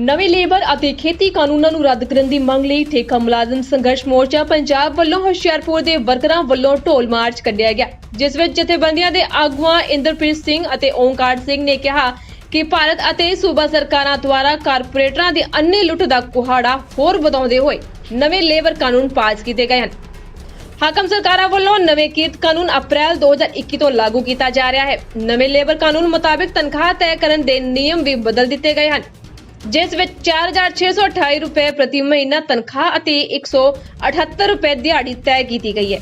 ਨਵੇਂ ਲੇਬਰ ਅਤੇ ਖੇਤੀ ਕਾਨੂੰਨਾਂ ਨੂੰ ਰੱਦ ਕਰਨ ਦੀ ਮੰਗ ਲਈ ਠੇਕਾ ਮੁਲਾਜ਼ਮ ਸੰਘਰਸ਼ ਮੋਰਚਾ ਪੰਜਾਬ ਵੱਲੋਂ ਹੁਸ਼ਿਆਰਪੁਰ ਦੇ ਵਰਕਰਾਂ ਵੱਲੋਂ ਢੋਲ ਮਾਰਚ ਕੱਢਿਆ ਗਿਆ, ਜਿਸ ਵਿੱਚ ਜਥੇਬੰਦੀਆਂ ਦੇ ਆਗੂਆਂ ਇੰਦਰਪ੍ਰੀਤ ਸਿੰਘ ਅਤੇ ਓਂਕਾਰ ਸਿੰਘ ਨੇ ਕਿਹਾ ਕਿ ਭਾਰਤ ਅਤੇ ਸੂਬਾ ਸਰਕਾਰਾਂ ਦੁਆਰਾ ਕਾਰਪੋਰੇਟਰਾਂ ਦੇ ਅੰਨੇ ਲੁੱਟ ਦਾ ਕੁਹਾੜਾ ਹੋਰ ਵਧਾਉਂਦੇ ਹੋਏ ਨਵੇਂ ਲੇਬਰ ਕਾਨੂੰਨ ਪਾਸ ਕੀਤੇ ਗਏ ਹਨ। ਹਾਕਮ ਸਰਕਾਰਾਂ ਵੱਲੋਂ ਨਵੇਂ ਕੀਰਤ ਕਾਨੂੰਨ ਅਪ੍ਰੈਲ 2021 ਤੋਂ ਲਾਗੂ ਕੀਤਾ ਜਾ ਰਿਹਾ ਹੈ। ਨਵੇਂ ਲੇਬਰ ਕਾਨੂੰਨ ਮੁਤਾਬਿਕ ਤਨਖਾਹ ਤੈਅ ਕਰਨ ਦੇ ਨਿਯਮ ਵੀ ਬਦਲ ਦਿੱਤੇ ਗਏ ਹਨ। ਜਿਸ ਵਿੱਚ 4628 ਰੁਪਏ ਪ੍ਰਤੀ ਮਹੀਨਾ ਤਨਖਾਹ ਅਤੇ 178 ਰੁਪਏ ਦਿਹਾੜੀ ਤੈਅ ਕੀਤੀ ਗਈ ਹੈ।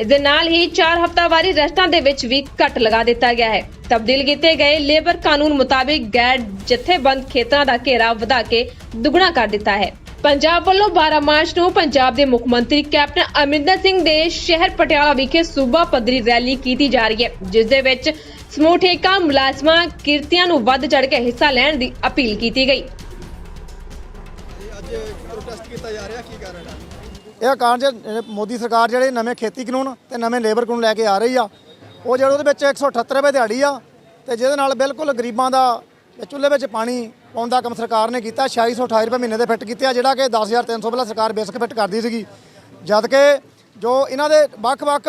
ਇਸ ਦੇ ਨਾਲ ਹੀ 4 ਹਫ਼ਤਾਵਾਰੀ ਰੈਸਟਾਂ ਦੇ ਵਿੱਚ ਵੀ ਘੱਟ ਲਗਾ ਦਿੱਤਾ ਗਿਆ ਹੈ। ਤਬਦੀਲ ਕੀਤੇ ਗਏ ਲੇਬਰ ਕਾਨੂੰਨ ਮੁਤਾਬਿਕ ਗੈਰ ਜਥੇਬੰਦ ਖੇਤਰਾਂ ਦਾ ਘੇਰਾ ਵਧਾ ਕੇ ਦੁੱਗਣਾ ਕਰ ਦਿੱਤਾ ਹੈ। ਪੰਜਾਬ ਵੱਲੋਂ 12 ਮਾਰਚ ਨੂੰ ਪੰਜਾਬ ਦੇ ਮੁੱਖ ਮੰਤਰੀ ਕੈਪਟਨ ਅਮਰਿੰਦਰ ਸਿੰਘ ਦੇ ਸ਼ਹਿਰ ਪਟਿਆਲਾ ਵਿਖੇ ਸੂਬਾ ਪੱਧਰੀ ਰੈਲੀ ਕੀਤੀ ਜਾ ਰਹੀ ਹੈ, ਜਿਸ ਦੇ ਵਿੱਚ ਸਮੂਹ ਠੇਕਾ, ਮੁਲਾਜ਼ਮਾਂ, ਕਿਰਤੀਆਂ ਨੂੰ ਵੱਧ ਚੜ ਕੇ ਹਿੱਸਾ ਲੈਣ ਦੀ ਅਪੀਲ ਕੀਤੀ ਗਈ। ਅੱਜ ਪ੍ਰੋਟੈਸਟ ਕੀਤਾ ਜਾ ਰਿਹਾ, ਕੀ ਕਾਰਨ ਹੈ? ਇਹ ਕਾਰਨ ਜੇ ਮੋਦੀ ਸਰਕਾਰ ਜਿਹੜੇ ਨਵੇਂ ਖੇਤੀ ਕਾਨੂੰਨ ਤੇ ਨਵੇਂ ਲੇਬਰ ਕਾਨੂੰਨ ਲੈ ਕੇ ਆ ਰਹੀ ਆ, ਉਹ ਜਿਹੜੇ ਉਹਦੇ ਵਿੱਚ 178 ਰੁਪਏ ਦਿਹਾੜੀ ਆ, ਤੇ ਜਿਹਦੇ ਨਾਲ ਬਿਲਕੁਲ ਗਰੀਬਾਂ ਦਾ ਚੁੱਲ੍ਹੇ ਵਿੱਚ ਪਾਣੀ ਪਾਉਣ ਦਾ ਕੰਮ ਸਰਕਾਰ ਨੇ ਕੀਤਾ 2628 ਰੁਪਏ ਮਹੀਨੇ ਦੇ ਫਿੱਟ ਕੀਤੇ ਆ, ਜਿਹੜਾ ਕਿ 10300 ਪਹਿਲਾਂ ਸਰਕਾਰ ਬੇਸਿਕ ਫਿੱਟ ਕਰਦੀ ਸੀਗੀ। ਜਦ ਕਿ ਜੋ ਇਹਨਾਂ ਦੇ ਵੱਖ-ਵੱਖ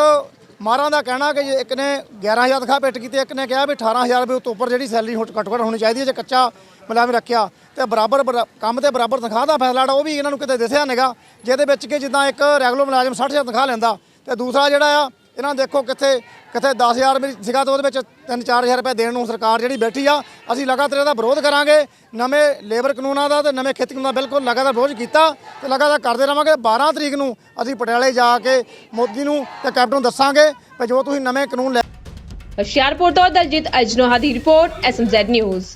ਮਾਰਾਂ ਦਾ ਕਹਿਣਾ ਕਿ ਜੇ ਇੱਕ ਨੇ 11000 ਤਨਖਾਹ ਫਿੱਟ ਕੀਤੀ, ਇੱਕ ਨੇ ਕਿਹਾ ਵੀ 18000 ਰੁਪਏ ਤੋਂ ਉੱਪਰ ਜਿਹੜੀ ਸੈਲਰੀ ਘੱਟੋ ਘੱਟ ਹੋਣੀ ਚਾਹੀਦੀ ਹੈ, ਜੇ ਕੱਚਾ ਮੁਲਾਜ਼ਮ ਰੱਖਿਆ, ਤੇ ਬਰਾਬਰ ਬਰਾ- ਕੰਮ ਤੇ ਬਰਾਬਰ ਤਨਖਾਹ ਦਾ ਫੈਸਲਾ ਜਿਹੜਾ, ਉਹ ਵੀ ਇਹਨਾਂ ਨੂੰ ਕਿਤੇ ਦਿਸਿਆ ਨਹੀਂਗਾ ਜਿਹਦੇ ਵਿੱਚ ਕਿ ਜਿੱਦਾਂ ਇੱਕ ਰੈਗੂਲਰ ਮੁਲਾਜ਼ਮ 60000 ਤਨਖਾਹ ਲੈਂਦਾ, ਤੇ ਦੂਸਰਾ ਜਿਹੜਾ ਆ ਇਹਨਾਂ ਨੂੰ ਦੇਖੋ ਕਿੱਥੇ ਕਿੱਥੇ 10000 ਵੀ ਸੀਗਾ ਤੇ ਉਹਦੇ ਵਿੱਚ 3-4000 ਰੁਪਏ ਦੇਣ ਨੂੰ ਸਰਕਾਰ ਜਿਹੜੀ ਬੈਠੀ ਆ। ਅਸੀਂ ਲਗਾਤਾਰ ਇਹਦਾ ਵਿਰੋਧ ਕਰਾਂਗੇ। ਨਵੇਂ ਲੇਬਰ ਕਾਨੂੰਨਾਂ ਦਾ ਤੇ ਨਵੇਂ ਖੇਤੀ ਕਾਨੂੰਨਾਂ ਦਾ ਬਿਲਕੁਲ ਲਗਾਤਾਰ ਵਿਰੋਧ ਕੀਤਾ ਤੇ ਲਗਾਤਾਰ ਕਰਦੇ ਰਵਾਂਗੇ। 12 ਤਰੀਕ ਨੂੰ ਅਸੀਂ ਪਟਿਆਲੇ ਜਾ ਕੇ ਮੋਦੀ ਨੂੰ ਤੇ ਕੈਪਟਨ ਨੂੰ ਦੱਸਾਂਗੇ ਕਿ ਜੋ ਤੁਸੀਂ ਨਵੇਂ ਕਾਨੂੰਨ ਲੈ ਹੁਸ਼ਿਆਰਪੁਰ ਤੋਂ ਦਲਜੀਤ ਅਜਨੋਹਾ ਦੀ ਰਿਪੋਰਟ ਐਸਐਮਜ਼ੈਡ ਨਿਊਜ਼